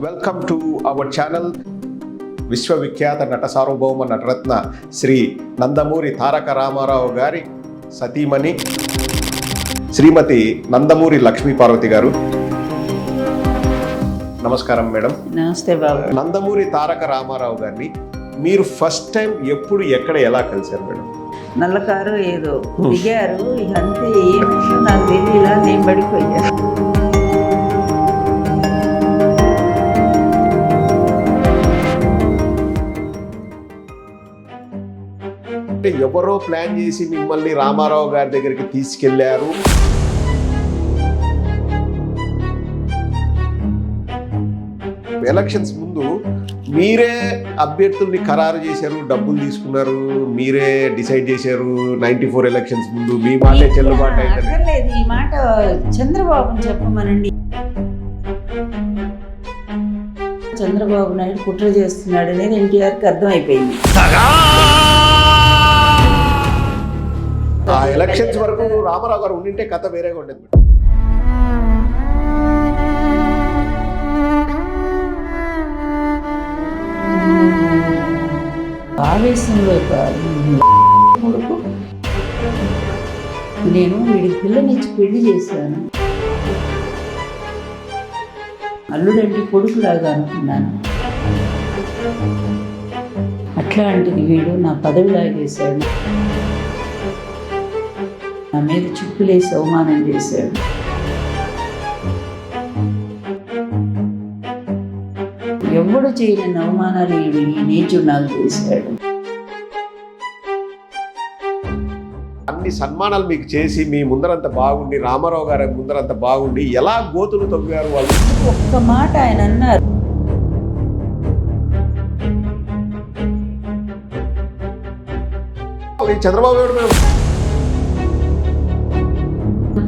Welcome to our channel విశ్వవిఖ్యాత నట సార్వభౌమ నటరత్న శ్రీ నందమూరి తారక రామారావు గారి సతీమణి శ్రీమతి నందమూరి లక్ష్మీ పార్వతి గారు. నమస్కారం మేడం. నమస్తే బాబు. నందమూరి తారక రామారావు గారిని మీరు ఫస్ట్ టైం ఎప్పుడు ఎక్కడ ఎలా కలిశారు మేడం? నల్ల కారు ఏదో దిగారు ఇక అంతే ఏమిటో నాకు తెలియలా నేను పడిపోయా. అంటే ఎవరో ప్లాన్ చేసి మిమ్మల్ని రామారావు గారి దగ్గరికి తీసుకెళ్ళారు? ఎలక్షన్స్ ముందు మీరే అభ్యర్థుల్ని ఖరారు చేశారు డబ్బులు తీసుకున్నారు మీరే డిసైడ్ చేశారు నైన్టీ ఫోర్ ఎలక్షన్స్ ముందు మీ మాటే చెల్లుబాటు ఈ మాట చంద్రబాబుని చెప్పమనండి. చంద్రబాబు నాయుడు కుట్ర చేస్తున్నాడు అనేది ఎన్టీఆర్కి అర్థమైపోయింది. ఎలక్షన్స్ వరకు రామారావు గారు ఉండింటే కథ వేరేగా ఉండేది ఆవేశంలో కొడుకు నేను వీడికి పిల్లనిచ్చి పెళ్ళి చేశాను. అల్లుడంటే కొడుకులాగా అనుకున్నాను. అట్లాంటిది వీడు నా పదవి లాగేశాడు నా మీద చుప్పులేసి అవమానం చేశాడు. ఎవడు చేయని అవమానాలు ఈ నీచుడు నాకు చేశాడు. అన్ని సన్మానాలు మీకు చేసి మీ ముందరంత బాగుండి రామారావు గారి ముందరంత బాగుండి ఎలా గోతులు తవ్వారు వాళ్ళు? ఒక్క మాట ఆయన అన్నారు. చంద్రబాబు నాయుడు మేము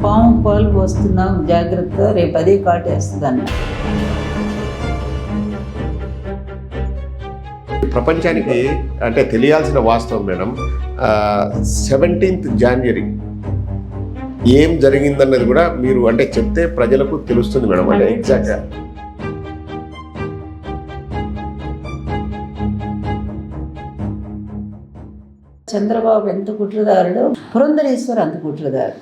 పాము పాలు పోస్తున్నాం జాగ్రత్త రేపు అదే కాటేస్తుంది అన్న ప్రపంచానికి అంటే తెలియాల్సిన వాస్తవం మేడం. సెవెంటీన్త్ జాన్వరి ఏం జరిగిందన్నది కూడా మీరు అంటే చెప్తే ప్రజలకు తెలుస్తుంది మేడం. అంటే ఎగ్జాక్ట్గా చంద్రబాబు ఎంత కుట్రదారుడు పురంధరేశ్వర్ అంత కుట్రదారు.